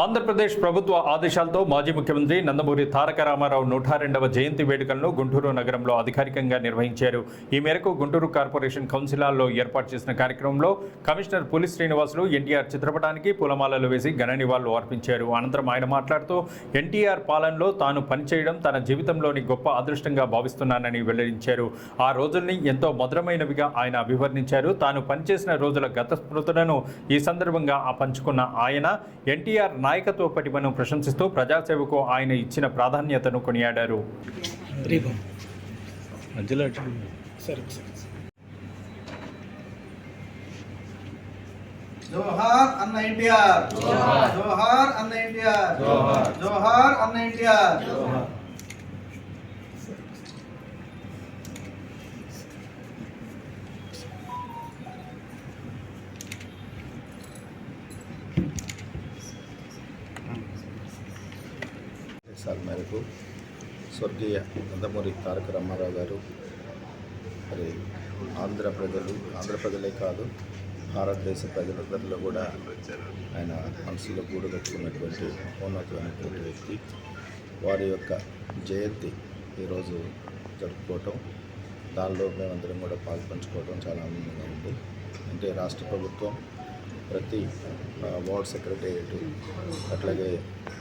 ఆంధ్రప్రదేశ్ ప్రభుత్వ ఆదేశాలతో మాజీ ముఖ్యమంత్రి నందమూరి తారక రామారావు నూట రెండవ జయంతి వేడుకలను గుంటూరు నగరంలో అధికారికంగా నిర్వహించారు. ఈ మేరకు గుంటూరు కార్పొరేషన్ కౌన్సిలాల్లో ఏర్పాటు చేసిన కార్యక్రమంలో కమిషనర్ పులి శ్రీనివాసులు ఎన్టీఆర్ చిత్రపటానికి పూలమాలలు వేసి ఘన నివాళులు అర్పించారు. అనంతరం ఆయన మాట్లాడుతూ ఎన్టీఆర్ పాలనలో తాను పనిచేయడం తన జీవితంలోని గొప్ప అదృష్టంగా భావిస్తున్నానని వెల్లడించారు. ఆ రోజుల్ని ఎంతో మధురమైనవిగా ఆయన అభివర్ణించారు. తాను పనిచేసిన రోజుల గత స్మృతులను ఈ సందర్భంగా ఆ పంచుకున్న ఆయన ఎన్టీఆర్ నాయకత్వ పటిమను ప్రశంసిస్తూ ప్రజాసేవకు ఆయన ఇచ్చిన ప్రాధాన్యతను కొనియాడారు. జోహార్ అన్న ఎన్టీఆర్. జోహార్. అన్న ఎన్టీఆర్. జోహార్ అన్న ఎన్టీఆర్. ఆదేశాల మేరకు స్వర్గీయ నందమూరి తారక రామారావు గారు మరి ఆంధ్ర ప్రజలు ఆంధ్ర ప్రజలే కాదు భారతదేశ ప్రజలందరిలో కూడా ఆయన మనసులో గూడగట్టుకున్నటువంటి ఉన్నతమైనటువంటి వ్యక్తి. వారి యొక్క జయంతి ఈరోజు జరుపుకోవటం దానిలో మేమందరం కూడా పాల్పంచుకోవడం చాలా ఆనందంగా ఉంది. అంటే రాష్ట్ర ప్రభుత్వం ప్రతి వార్డ్ సెక్రటేరియట్ అట్లాగే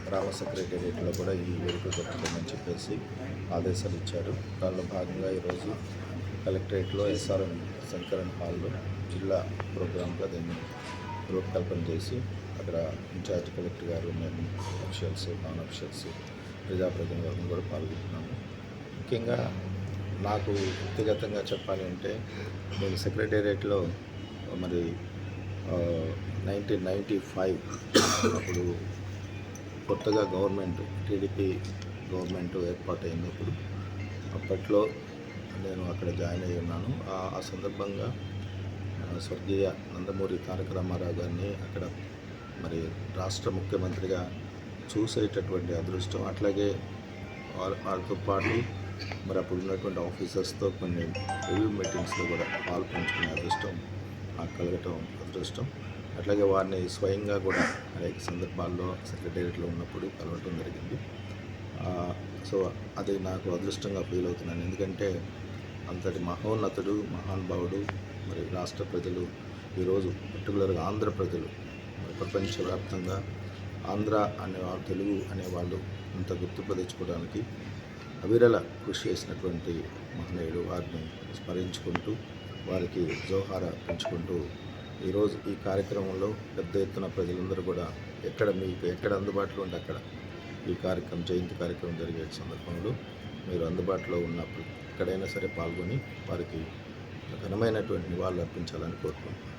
గ్రామ సెక్రటేరియట్లో కూడా ఈ వేడుకలు జరుపుకోమని చెప్పేసి ఆదేశాలు ఇచ్చారు. దానిలో భాగంగా ఈరోజు కలెక్టరేట్లో ఎస్ఆర్ఎం శంకరన్ హాల్లో జిల్లా ప్రోగ్రాంగా దీన్ని రూపకల్పన చేసి అక్కడ ఇన్ఛార్జ్ కలెక్టర్ గారు మేము అఫీషియల్స్ నాన్ అఫీషియల్స్ ప్రజాప్రతినిధులను కూడా పాల్గొంటున్నాము. ముఖ్యంగా నాకు వ్యక్తిగతంగా చెప్పాలి అంటే నేను సెక్రటేరియట్లో మరి నైన్టీన్ నైంటీ ఫైవ్ అప్పుడు కొత్తగా గవర్నమెంట్ టీడీపీ గవర్నమెంట్ ఏర్పాటైంది అప్పుడు. అప్పట్లో నేను అక్కడ జాయిన్ అయ్యి ఉన్నాను. ఆ- సందర్భంగా స్వర్గీయ నందమూరి తారక రామారావు గారిని అక్కడ మరి రాష్ట్ర ముఖ్యమంత్రిగా చూసేటటువంటి అదృష్టం. అట్లాగే వారి వారితో పాటు మరి అప్పుడు ఉన్నటువంటి ఆఫీసర్స్తో కొన్ని రివ్యూ మీటింగ్స్లో కూడా పాల్పంచుకునే అదృష్టం నాకు కలగటం అదృష్టం అట్లాగే వారిని స్వయంగా కూడా అనేక సందర్భాల్లో సెక్రటేరియట్లో ఉన్నప్పుడు కలవటం జరిగింది. సో అది నాకు అదృష్టంగా ఫీల్ అవుతున్నాను. ఎందుకంటే అంతటి మహోన్నతుడు మహానుభావుడు మరి రాష్ట్ర ప్రజలు ఈరోజు పర్టికులర్గా ఆంధ్ర ప్రజలు మరి ప్రపంచవ్యాప్తంగా ఆంధ్ర అనే వాళ్ళు తెలుగు అనేవాళ్ళు అంత గుర్తింపు తెచ్చుకోవడానికి అవిరల కృషి చేసినటువంటి మహనీయుడు వారిని స్మరించుకుంటూ వారికి జోహార పెంచుకుంటూ ఈరోజు ఈ కార్యక్రమంలో పెద్ద ఎత్తున ప్రజలందరూ కూడా ఎక్కడ మీకు ఎక్కడ అందుబాటులో ఉంటే అక్కడ ఈ కార్యక్రమం జయంతి కార్యక్రమం జరిగే సందర్భంలో మీరు అందుబాటులో ఉన్నప్పుడు ఎక్కడైనా సరే పాల్గొని వారికి ఘనమైనటువంటి నివాళులు అర్పించాలని కోరుకుంటున్నాను.